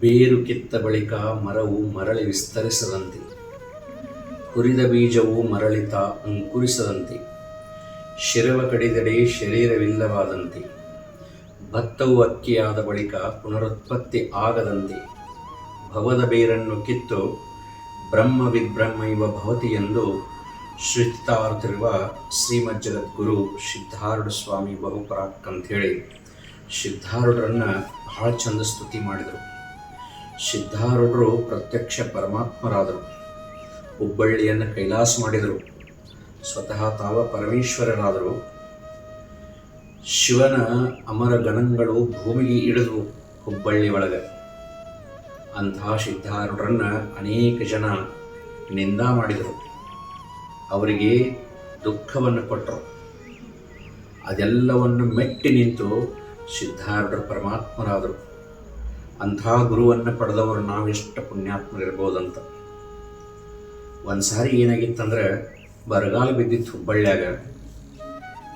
ಬೇರು ಕಿತ್ತ ಬಳಿಕ ಮರವು ಮರಳಿ ವಿಸ್ತರಿಸದಂತೆ. ಹುರಿದ ಬೀಜವು ಮರಳಿತ ಅಂಕುರಿಸದಂತೆ. ಶಿರವ ಕಡಿದಡೆ ಶರೀರವಿಲ್ಲವಾದಂತೆ. ಭತ್ತವು ಅಕ್ಕಿಯಾದ ಬಳಿಕ ಪುನರುತ್ಪತ್ತಿ ಆಗದಂತೆ. ಭವದ ಬೇರನ್ನು ಕಿತ್ತು ಬ್ರಹ್ಮ ವಿಬ್ರಹ್ಮ ಇವ ಭವತಿ ಎಂದು ಶ್ರುತಿತಾರ್ತಿರುವ ಶ್ರೀಮಜ್ಜಗದ್ಗುರು ಸಿದ್ಧಾರೂಢ ಸ್ವಾಮಿ ಬಹುಪರಾಕ್ ಹೇಳಿ ಸಿದ್ಧಾರೂಢರನ್ನು ಬಹಳ ಚಂದ ಸ್ತುತಿ ಮಾಡಿದರು. ಸಿದ್ಧಾರೂಢರು ಪ್ರತ್ಯಕ್ಷ ಪರಮಾತ್ಮರಾದರು. ಹುಬ್ಬಳ್ಳಿಯನ್ನು ಕೈಲಾಸ ಮಾಡಿದರು. ಸ್ವತಃ ತಾವ ಪರಮೇಶ್ವರರಾದರು. ಶಿವನ ಅಮರ ಗಣಗಳು ಭೂಮಿಗೆ ಇಳಿದು ಹುಬ್ಬಳ್ಳಿ ಒಳಗೆ. ಅಂಥ ಸಿದ್ಧಾರೂಢರನ್ನು ಅನೇಕ ಜನ ನಿಂದ ಮಾಡಿದರು. ಅವರಿಗೆ ದುಃಖವನ್ನು ಕೊಟ್ಟರು ಅದೆಲ್ಲವನ್ನು ಮೆಟ್ಟಿ ನಿಂತು ಸಿದ್ಧಾರೂಢರು ಪರಮಾತ್ಮರಾದರು. ಅಂಥ ಗುರುವನ್ನು ಪಡೆದವರು ನಾವೆಷ್ಟು ಪುಣ್ಯಾತ್ಮರಿರ್ಬೋದಂತ. ಒಂದು ಸಾರಿ ಏನಾಗಿತ್ತಂದ್ರೆ, ಬರಗಾಲ ಬಿದ್ದಿತ್ತು ಹುಬ್ಬಳ್ಳಿಯಾಗ.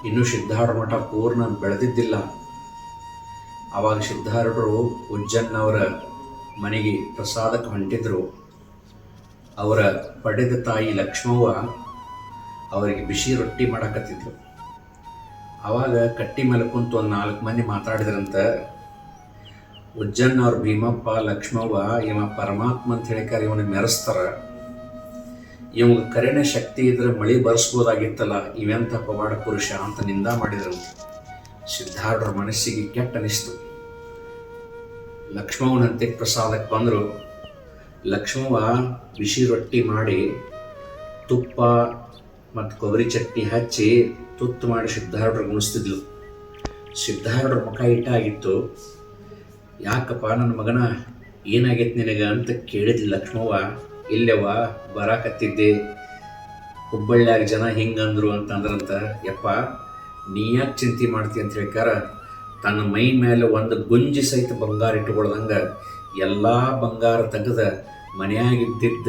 ಇನ್ನೂ ಸಿದ್ಧಾರೂಢ ಮಠ ಪೂರ್ಣ ಬೆಳೆದಿದ್ದಿಲ್ಲ. ಆವಾಗ ಸಿದ್ಧಾರೂಢರು ಉಜ್ಜನ್ನವರ ಮನೆಗೆ ಪ್ರಸಾದಕ್ಕೆ ಹೊಂಟಿದ್ರು. ಅವರ ಪಡೆದ ತಾಯಿ ಲಕ್ಷ್ಮವ್ವ ಅವರಿಗೆ ಬಿಸಿ ರೊಟ್ಟಿ ಮಾಡಕತ್ತಿದ್ರು. ಆವಾಗ ಕಟ್ಟಿ ಮೇಲೆ ಕುಂತು ಒಂದು ನಾಲ್ಕು ಮಂದಿ ಮಾತಾಡಿದ್ರಂತ ಉಜ್ಜನ್ ಅವ್ರ ಭೀಮಪ್ಪ, ಲಕ್ಷ್ಮವ್ವ, ಇವ ಪರಮಾತ್ಮ ಅಂತ ಹೇಳಿಕಾರ ಇವನ ಮೆರೆಸ್ತಾರ. ಇವಾಗ ಕರೆಣೆ ಶಕ್ತಿ ಇದ್ರೆ ಮಳಿ ಬರ್ಸ್ಬೋದಾಗಿತ್ತಲ್ಲ ಇವೆಂತ ಪವಾಡ ಪುರುಷ ಅಂತ ನಿಂದ ಮಾಡಿದರು. ಸಿದ್ಧಾರ್ಢರ ಮನಸ್ಸಿಗೆ ಕೆಟ್ಟ ಅನಿಸ್ತು. ಲಕ್ಷ್ಮವನಂತೆ ಪ್ರಸಾದಕ್ಕೆ ಬಂದರು. ಲಕ್ಷ್ಮವ್ವ ಬಿಸಿ ರೊಟ್ಟಿ ಮಾಡಿ ತುಪ್ಪ ಮತ್ತು ಕೊಬ್ಬರಿ ಚಟ್ನಿ ಹಚ್ಚಿ ತುತ್ತು ಮಾಡಿ ಸಿದ್ಧಾರ್ಢರು ಗುಣಿಸ್ತಿದ್ಲು ಸಿದ್ಧಾರ್ಢರ ಮುಖ ಇಟ್ಟಾಗಿತ್ತು ಯಾಕಪ್ಪ ನನ್ನ ಮಗನ ಏನಾಗೈತೆ ನಿನಗೆ ಅಂತ ಕೇಳಿದ ಲಕ್ಷ್ಮವ್ವ. ಇಲ್ಲವ ಬರಾಕತ್ತಿದ್ದೆ. ಹುಬ್ಬಳ್ಳಿಯಾಗ ಜನ ಹಿಂಗಂದ್ರು ಅಂತ ಅಂದ್ರಂತ ಯಪ್ಪ, ನೀ ಯಾಕೆ ಚಿಂತೆ ಮಾಡ್ತಿ ಅಂತ ಹೇಳ್ಕಾರ ತನ್ನ ಮೈ ಮೇಲೆ ಒಂದು ಗುಂಜಿ ಸಹಿತ ಬಂಗಾರ ಇಟ್ಟುಕೊಳ್ದಂಗೆ ಎಲ್ಲ ಬಂಗಾರ ತೆಗೆದ ಮನೆಯಾಗಿದ್ದಿದ್ದ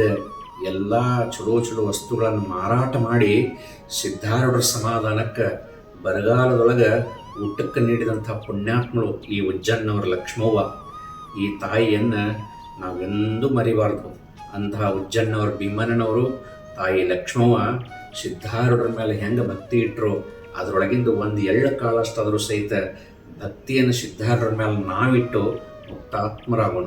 ಎಲ್ಲ ಚಲೋ ಚಲೋ ವಸ್ತುಗಳನ್ನು ಮಾರಾಟ ಮಾಡಿ ಸಿದ್ಧಾರೂಢರ ಸಮಾಧಾನಕ್ಕೆ ಬರಗಾಲದೊಳಗೆ ಊಟಕ್ಕೆ ನೀಡಿದಂಥ ಪುಣ್ಯಾತ್ಮಳು ಈ ಉಜ್ಜನ್ನವರ ಲಕ್ಷ್ಮವ್ವ, ಈ ತಾಯಿಯನ್ನು ನಾವೆಂದೂ ಮರಿಬಾರ್ದು. ಅಂತಹ ಉಜ್ಜನ್ನವರ ಭೀಮನನವರು, ತಾಯಿ ಲಕ್ಷ್ಮವ್ವ, ಸಿದ್ಧಾರೂಢರ ಮೇಲೆ ಹೆಂಗೆ ಭಕ್ತಿ ಇಟ್ಟರು ಅದರೊಳಗಿಂದ ಒಂದು ಎಳ್ಳ ಕಾಳಷ್ಟಾದರೂ ಸಹಿತ ಭಕ್ತಿಯನ್ನು ಸಿದ್ಧಾರೂಢರ ಮೇಲೆ ನಾವಿಟ್ಟು ಮುಕ್ತಾತ್ಮರಾಗೋಣ.